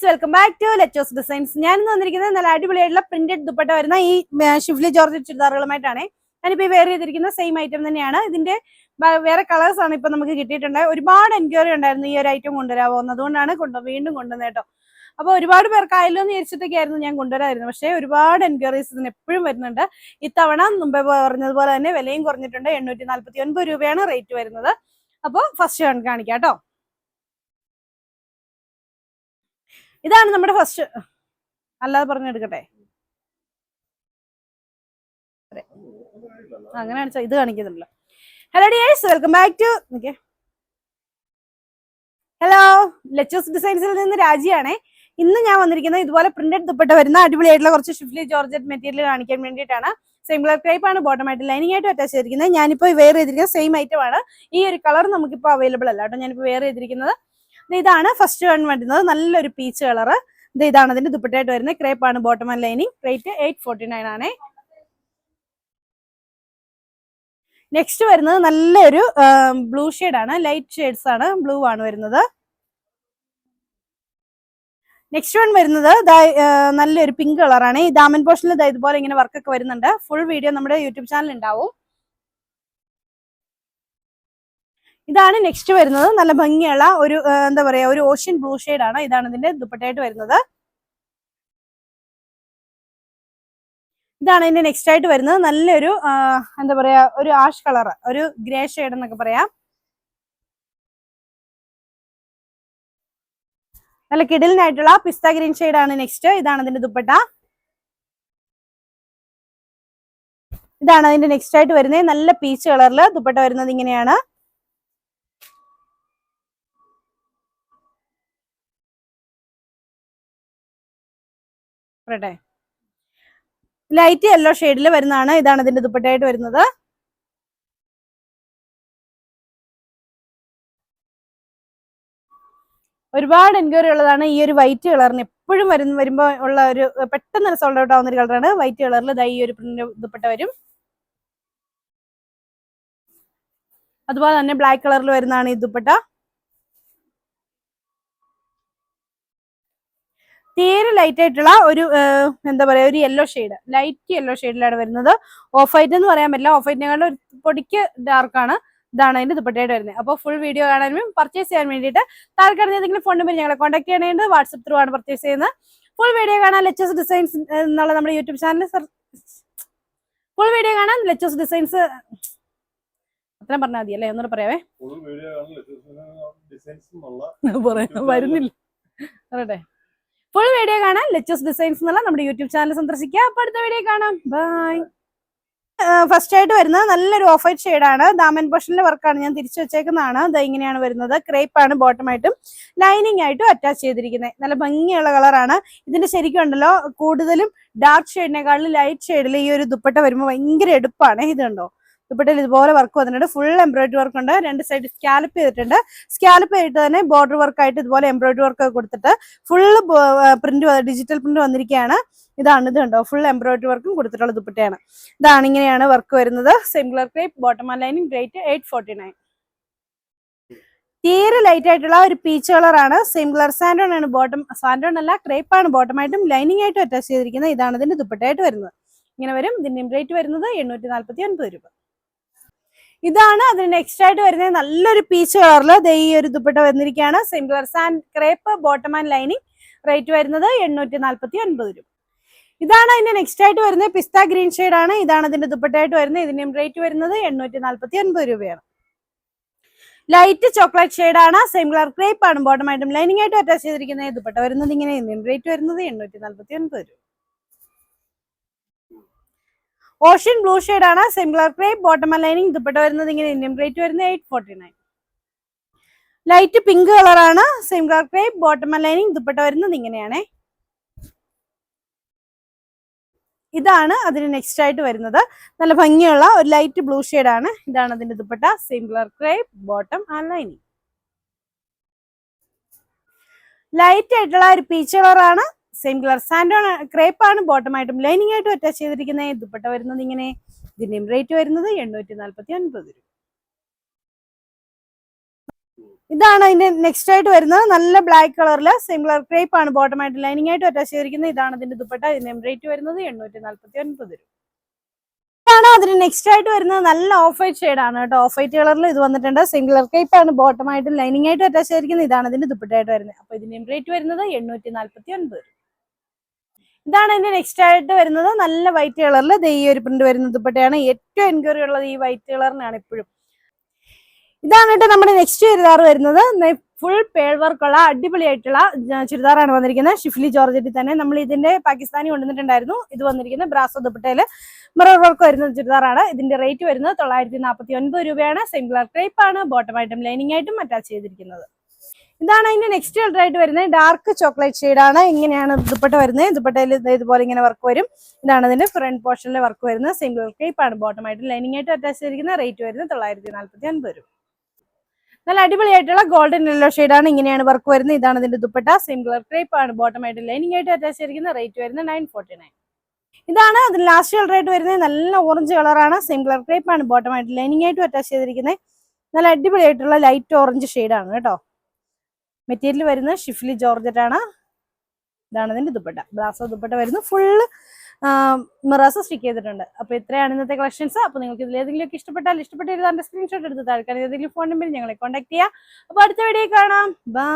Guys welcome back to Lettos designs ഞാൻ ഇന്ന് വന്നിരിക്കുന്നത് നല്ല അടിപൊളിയായിട്ടുള്ള പ്രിന്റഡ് ദുപ്പട്ട വരുന്ന ഈ ഷിഫ്ലി ജോർജ് ചുരിദാറുകളുമായിട്ടാണ്. ഞാനിപ്പോൾ വെയർ ചെയ്തിരിക്കുന്ന സെയിം ഐറ്റം തന്നെയാണ്. ഇതിന്റെ വേറെ കളേഴ്സ് ആണ് ഇപ്പൊ നമുക്ക് കിട്ടിയിട്ടുണ്ട് ഒരുപാട് എൻക്വയറി ഉണ്ടായിരുന്നു ഈ ഒരു ഐറ്റം കൊണ്ടുവരാമോ എന്ന് അതുകൊണ്ടാണ് കൊണ്ട് വീണ്ടും കൊണ്ടുവന്നത് കേട്ടോ. അപ്പൊ ഒരുപാട് പേർക്ക് ആയല്ലോ എന്ന് വിചാരിച്ചിട്ടൊക്കെ ആയിരുന്നു ഞാൻ കൊണ്ടുവരായിരുന്നു പക്ഷേ ഒരുപാട് എൻക്വയറീസ് ഇതിന് എപ്പോഴും വരുന്നുണ്ട്. ഇത്തവണ മുമ്പേ പറഞ്ഞതുപോലെ തന്നെ വിലയും കുറഞ്ഞിട്ടുണ്ട്. എണ്ണൂറ്റി നാല്പത്തി ഒൻപത് രൂപയാണ് റേറ്റ് വരുന്നത്. അപ്പോൾ ഫസ്റ്റ് കാണിക്കാം കേട്ടോ. ഇതാണ് നമ്മുടെ ഫസ്റ്റ് അല്ലാതെ പറഞ്ഞെടുക്കട്ടെ അങ്ങനെ ഇത് കാണിക്കുന്നുണ്ടല്ലോ. Hello dears welcome back to hello ലെച്ചേഴ്സ് ഡിസൈൻസിൽ നിന്ന് രാജിയാണേ. ഇന്ന് ഞാൻ വന്നിരിക്കുന്നത് ഇതുപോലെ പ്രിന്റഡ് ദുപ്പട്ട വരുന്ന അടിപൊളിയായിട്ടുള്ള കുറച്ച് ഷിഫ്ലി ജോർജറ്റ് മെറ്റീരിയൽ കാണിക്കാൻ വേണ്ടിയിട്ടാണ്. സെയിം കളർ ടൈപ്പ് ആണ് ബോട്ടം ആയിട്ട് ലൈനിങ് ആയിട്ട് അറ്റാച്ച് ചെയ്തിരിക്കുന്നത്. ഞാനിപ്പോൾ വെയർ ചെയ്തിരിക്കുന്നത് സെയിം ഐറ്റം ആണ്. ഈ ഒരു കളർ നമുക്കിപ്പോൾ അവൈലബിൾ അല്ല. കേട്ടോ ഞാനിപ്പോൾ വെയർ ചെയ്തിരിക്കുന്നത് ഇതാണ് ഫസ്റ്റ് വൺ വരുന്നത്. നല്ലൊരു പീച്ച് കളർ ഇത് ഇതാണ് അതിന്റെ ദുപ്പട്ടയായിട്ട് വരുന്നത്. ക്രേപ്പ് ആണ് bottom and lining rate eight forty nine ആണ്. നെക്സ്റ്റ് വരുന്നത് നല്ലൊരു ബ്ലൂ ആണ്. ലൈറ്റ് ഷെയ്ഡ്സ് ആണ്. ബ്ലൂ ആണ് വരുന്നത്. നെക്സ്റ്റ് വൺ വരുന്നത് നല്ലൊരു പിങ്ക് കളറാണ് ഈ ദാമൻ പോർഷനിൽ ഇതുപോലെ ഇങ്ങനെ വർക്കൊക്കെ വരുന്നുണ്ട്. ഫുൾ വീഡിയോ നമ്മുടെ യൂട്യൂബ് ചാനൽ ഉണ്ടാവും. ഇതാണ് നെക്സ്റ്റ് വരുന്നത്. നല്ല ഭംഗിയുള്ള ഒരു എന്താ പറയാ ഒരു ഓഷ്യൻ ബ്ലൂ ആണ് ഇതാണ് ഇതിന്റെ ദുപ്പട്ടയായിട്ട് വരുന്നത്. ഇതാണ് ഇതിന്റെ നെക്സ്റ്റ് ആയിട്ട് വരുന്നത്. നല്ലൊരു എന്താ പറയാ ഒരു ആഷ് കളർ ഒരു ഗ്രേ ഷെയ്ഡ് എന്നൊക്കെ പറയാം. നല്ല കിടിലിനായിട്ടുള്ള പിസ്ത ഗ്രീൻ ആണ് നെക്സ്റ്റ് ഇതാണ് ഇതിന്റെ ദുപ്പട്ട. ഇതാണ് അതിന്റെ നെക്സ്റ്റ് ആയിട്ട് വരുന്നത്. നല്ല പീച്ച് കളറിൽ ദുപ്പട്ട വരുന്നത് ഇങ്ങനെയാണ്. പറയട്ടെ? ലൈറ്റ് യെല്ലോ ഷെയ്ഡിൽ വരുന്നതാണ്. ഇതാണ് ഇതിന്റെ ദുപ്പട്ടയായിട്ട് വരുന്നത്. ഒരുപാട് എൻക്വയറി ഉള്ളതാണ്. ഈ ഒരു വൈറ്റ് കളറിന് എപ്പോഴും വരുന്ന വരുമ്പോൾ ഉള്ള ഒരു പെട്ടെന്ന് സോൾഡ് ഔട്ട് ആവുന്ന ഒരു കളറാണ് വൈറ്റ് കളറിൽ ഇതാ ഈ ഒരു പ്രിന്റ് ദുപ്പട്ട വരും. അതുപോലെ തന്നെ ബ്ലാക്ക് കളറിൽ വരുന്നതാണ് ഈ ദുപ്പട്ട. തീരെ ലൈറ്റ് ആയിട്ടുള്ള ഒരു എന്താ പറയാ ഒരു യെല്ലോ ഷെയ്ഡ് ലൈറ്റ് യെല്ലോ ഷെയ്ഡിലാണ് വരുന്നത്. ഓഫ് വൈറ്റ് എന്ന് പറയാൻ പറ്റില്ല. ഓഫ് വൈറ്റിനെക്കാളും ഒരു പൊടിക്ക് ഡാർക്ക് ആണ്. ഇതാണ് അതിന്റെ ദുപ്പട്ടയായിട്ട് വരുന്നത്. അപ്പോൾ ഫുൾ വീഡിയോ കാണാനും പർച്ചേസ് ചെയ്യാൻ വേണ്ടിയിട്ട് താഴെ കിടന്ന് ഏതെങ്കിലും ഫോൺ നമ്പർ ഞങ്ങളെ കോൺടാക്ട് ചെയ്യണേണ്ട്. വാട്സപ്പ് ത്രൂ ആണ് പർച്ചേസ് ചെയ്യുന്നത്. ഫുൾ വീഡിയോ കാണാൻ ലെച്ചസ് ഡിസൈൻസ് എന്നുള്ള നമ്മുടെ യൂട്യൂബ് ചാനൽ ഫുൾ വീഡിയോ കാണാൻ ലെച്ചസ് ഡിസൈൻസ് അത്രയും പറഞ്ഞാൽ മതി അല്ലേ? ഒന്നുകൂടെ പറയാവേ. വരുന്നില്ല. പറയട്ടെ. ഫുൾ വീഡിയോ കാണാൻ ലെച്ചസ് ഡിസൈൻസ് എന്നുള്ള നമ്മുടെ യൂട്യൂബ് ചാനൽ സന്ദർശിക്കുക അപ്പൊ അടുത്ത വീഡിയോ കാണാം. ബൈ ഫസ്റ്റ് ആയിട്ട് വരുന്നത് നല്ലൊരു ഓഫ് വൈറ്റ് ഷെയ്ഡാണ് ദാമൻ പോർഷനിലെ വർക്കാണ് ഞാൻ തിരിച്ചു വെച്ചേക്കുന്നതാണ്. ഇത് ഇങ്ങനെയാണ് വരുന്നത്. ക്രേപ്പ് ആണ് ബോട്ടം ആയിട്ടും ലൈനിങ് ആയിട്ടും അറ്റാച്ച് ചെയ്തിരിക്കുന്നത്. നല്ല ഭംഗിയുള്ള കളറാണ് ഇതിന്റെ ശരിക്കും ഉണ്ടല്ലോ കൂടുതലും ഡാർക്ക് ഷെയ്ഡിനെക്കാളും ലൈറ്റ് ഷെയ്ഡിൽ ഈ ഒരു ദുപ്പട്ട വരുമ്പോൾ ഭയങ്കര എടുപ്പാണ്. ഇതുണ്ടോ ദുപ്പട്ടയിൽ ഇതുപോലെ വർക്ക് വന്നിട്ടുണ്ട്. ഫുൾ എംബ്രോയിഡറി വർക്ക് ഉണ്ട്. രണ്ട് സൈഡ് സ്കാലപ്പ് ചെയ്തിട്ടുണ്ട്. സ്കാലപ്പ് ചെയ്തിട്ട് തന്നെ ബോർഡർ വർക്കായിട്ട് ഇതുപോലെ എംബ്രോയിഡറി വർക്ക് കൊടുത്തിട്ട് ഫുള്ള് പ്രിന്റ് ഡിജിറ്റൽ പ്രിന്റ് വന്നിരിക്കുകയാണ്. ഇതാണ് ഇത് കണ്ടോ? ഫുൾ എംബ്രോയിഡറി വർക്കും കൊടുത്തിട്ടുള്ള ദുപ്പട്ടയാണ്. ഇതാണ് ഇങ്ങനെയാണ് വർക്ക് വരുന്നത്. Singular crepe bottom lining rate eight forty nine തീരെ ലൈറ്റ് ആയിട്ടുള്ള ഒരു പീച്ച് കളറാണ് സെയിം കളർ സാൻഡോൺ ആണ്. ബോട്ടം സാൻഡോൺ അല്ല ക്രേപ്പ് ആണ്. ബോട്ടം ആയിട്ടും ലൈനിങ് ആയിട്ടും അറ്റാച്ച് ചെയ്തിരിക്കുന്നത് ഇതാണ് ഇതിന്റെ ദുപ്പട്ടയായിട്ട് വരുന്നത്. ഇങ്ങനെ വരും. ഇതിന്റെ റേറ്റ് വരുന്നത് എണ്ണൂറ്റി നാല്പത്തി ഒൻപത് രൂപ. ഇതാണ് അതിന് നെക്സ്റ്റ് ആയിട്ട് വരുന്നത് നല്ലൊരു പീച്ച് കളറിൽ ദേ ഈ ഒരു ദുപ്പട്ട വന്നിരിക്കുകയാണ്. Colour sand crepe bottom and lining rate വരുന്നത് എണ്ണൂറ്റി നാല്പത്തി ഒൻപത് രൂപ. ഇതാണ് അതിന്റെ നെക്സ്റ്റ് ആയിട്ട് വരുന്നത് പിസ്ത ഗ്രീൻ ആണ്. ഇതാണ് ഇതിന്റെ ദുപ്പട്ടയായിട്ട് വരുന്നത്. ഇതിന്റെയും റേറ്റ് വരുന്നത് എണ്ണൂറ്റി നാല്പത്തി ഒൻപത് രൂപയാണ്. ലൈറ്റ് ചോക്ലേറ്റ് ഷെയ്ഡ് ആണ്. സെയിം കളർ ക്രേപ്പ് ആണ്. ബോട്ടം ആയിട്ടും ലൈനിങ് ആയിട്ടും അറ്റാച്ച് ചെയ്തിരിക്കുന്നത് ദുപ്പട്ട വരുന്നത് ഇങ്ങനെ ഇതിന്റെ റേറ്റ് വരുന്നത് എണ്ണൂറ്റി നാല്പത്തി ഒൻപത് രൂപ. ഓഷ്യൻ ബ്ലൂ ഷെയ്ഡ് ആണ് സിംഗിളർ ക്രേപ്പ് ബോട്ടം അലൈനിങ് ദുപ്പട്ട വരുന്നത് ഇങ്ങനെ ഇന്ത്യൻ റേറ്റ് വരുന്നത് eight forty nine light pink കളറാണ് സെയിം കളർ ക്രേപ്പ് ബോട്ടം അലൈനിങ് ദുപ്പട്ട വരുന്നത് ഇങ്ങനെയാണേ. ഇതാണ് അതിന് നെക്സ്റ്റ് ആയിട്ട് വരുന്നത്. നല്ല ഭംഗിയുള്ള ഒരു ലൈറ്റ് ബ്ലൂ ആണ്. ഇതാണ് അതിന്റെ ദുപ്പട്ട സിംഗിളർ ക്രേപ്പ് ബോട്ടം അലൈനിങ് ലൈനിങ് ലൈറ്റ് ആയിട്ടുള്ള ഒരു പീച്ച് കളറാണ് സെയിം കളർ സാൻഡോൺ ക്രേപ്പ് ആണ് ബോട്ടം ആയിട്ടും ലൈനിങ് ആയിട്ടും അറ്റാച്ച് ചെയ്തിരിക്കുന്നത്. ദുപ്പട്ട വരുന്നത് ഇങ്ങനെ ഇതിന്റെയും റേറ്റ് വരുന്നത് എണ്ണൂറ്റി നാല്പത്തി ഒൻപത് രൂപ. ഇതാണ് അതിന്റെ നെക്സ്റ്റ് ആയിട്ട് വരുന്നത്. നല്ല ബ്ലാക്ക് കളറിൽ സെയിം കളർ ക്രേപ്പ് ആണ് ബോട്ടം ആയിട്ട് ലൈനിങ് ആയിട്ട് അറ്റാച്ച് ചെയ്തിരിക്കുന്നത്. ഇതാണ് ഇതിന്റെ ദുപ്പട്ട. ഇതിന്റെ റേറ്റ് വരുന്നത് എണ്ണൂറ്റി നാല്പത്തി ഒൻപത് രൂപ. ഇതാണ് അതിന് നെക്സ്റ്റ് ആയിട്ട് വരുന്നത്. നല്ല ഓഫ് വൈറ്റ് ഷെയ്ഡ് ആണ് കേട്ടോ. ഓഫ് വൈറ്റ് കളറിൽ ഇത് വന്നിട്ടുണ്ട്. സിംഗിളർ ക്രേപ്പ് ആണ് ബോട്ടം ആയിട്ട് ലൈനിങ് ആയിട്ട് അറ്റാച്ച് ചെയ്തിരിക്കുന്നത്. ഇതാണ് അതിന്റെ ദുപ്പട്ടയായിട്ട് വരുന്നത്. അപ്പൊ ഇതിന്റെ റേറ്റ് വരുന്നത് എണ്ണൂറ്റി നാല്പത്തി ഒൻപത് രൂപ. ഇതാണ് ഇതിന്റെ നെക്സ്റ്റ് ആയിട്ട് വരുന്നത്. നല്ല വൈറ്റ് കളറിൽ ഈ ഒരു പ്രിന്റ് വരുന്ന ദുപ്പട്ടയാണ്. ഏറ്റവും എൻക്വയറി ഉള്ളത് ഈ വൈറ്റ് കളറിനാണ് ഇപ്പോഴും ഇതാണ് കേട്ടോ നമ്മുടെ നെക്സ്റ്റ് ചുരിദാർ വരുന്നത്. ഫുൾ പേൾ വർക്കുള്ള അടിപൊളിയായിട്ടുള്ള ചുരിദാറാണ് വന്നിരിക്കുന്നത്. ഷിഫ്ലി ജോർജറ്റിൽ തന്നെ. നമ്മൾ ഇതിന്റെ പാകിസ്ഥാനി കൊണ്ടുവന്നിട്ടുണ്ടായിരുന്നു. ഇത് വന്നിരിക്കുന്നത് ബ്രാസോ ദുപ്പട്ടയിൽ മിറർ വർക്ക് വരുന്ന ചുരിദാറാണ്. ഇതിന്റെ റേറ്റ് വരുന്നത് തൊള്ളായിരത്തി നാൽപ്പത്തി ഒൻപത് രൂപയാണ്. സിംഗുലർ ക്രേപ്പ് ആണ്. ബോട്ടം ആയിട്ടും ലൈനിങ് ആയിട്ടും അറ്റാച്ച് ചെയ്തിരിക്കുന്നത്. ഇതാണ് അതിന്റെ നെക്സ്റ്റ് കളർ ആയിട്ട് വരുന്നത്. ഡാർക്ക് ചോക്ലേറ്റ് ആണ്. ഇങ്ങനെയാണ് ദുപ്പട്ട വരുന്നത്. ദുപ്പട്ടയിൽ ഇതുപോലെ ഇങ്ങനെ വർക്ക് വരും. ഇതാണ് അതിന്റെ ഫ്രണ്ട് പോർഷനിലെ വർക്ക് വരുന്നത്. സിംഗിൾ ക്രേപ്പ് ആണ് ബോട്ടം ആയിട്ട് ലൈനിങ് ആയിട്ട് അറ്റാച്ച് ചെയ്തിരിക്കുന്ന റേറ്റ് വരുന്നത് തൊള്ളായിരത്തി നാൽപ്പത്തി അൻപത് രൂപ. നല്ല അടിപൊളിയായിട്ടുള്ള ഗോൾഡൻ യെല്ലോ ആണ് ഇങ്ങനെയാണ് വർക്ക് വരുന്നത്. ഇതാണ് അതിന്റെ ദുപ്പട്ട. സിംഗിൾ ക്രേപ്പ് ആണ് ബോട്ടം ആയിട്ട് ലൈനിങ് ആയിട്ട് അറ്റാച്ച് ചെയ്തിരിക്കുന്ന റേറ്റ് വരുന്നത് നയൻ ഫോർട്ടി നയൻ ഇതാണ് അതിന് ലാസ്റ്റ് കളർ ആയിട്ട് വരുന്നത്. നല്ല ഓറഞ്ച് കളറാണ് ക്രേപ്പ് ആണ് ബോട്ടം ആയിട്ട് ലൈനിങ് ആയിട്ട് അറ്റാച്ച് ചെയ്തിരിക്കുന്നത്. നല്ല അടിപൊളിയായിട്ടുള്ള ലൈറ്റ് ഓറഞ്ച് ആണ് കേട്ടോ. മെറ്റീരിയൽ വരുന്നത് ഷിഫ്ലി ജോർജറ്റ് ആണ് ഇതാണ് ഇതിന്റെ ദുപ്പട്ട. ബ്രാസോ ദുപ്പട്ട വരുന്നു. ഫുള്ള് മിറാസ് സ്റ്റിക്ക് ചെയ്തിട്ടുണ്ട്. അപ്പോൾ ഇത്രയാണ് ഇന്നത്തെ കളക്ഷൻസ് അപ്പോൾ നിങ്ങൾക്ക് ഇതിൽ ഏതെങ്കിലും ഇഷ്ടപ്പെട്ടാൽ ഇഷ്ടപ്പെട്ട ഒരു സ്ക്രീൻഷോട്ട് എടുത്ത് താൽക്കാലം ഏതെങ്കിലും ഫോൺ നമ്പറിൽ ഞങ്ങളെ കോൺടാക്ട് ചെയ്യാം. അപ്പൊ അടുത്ത വീഡിയോ കാണാം. ബൈ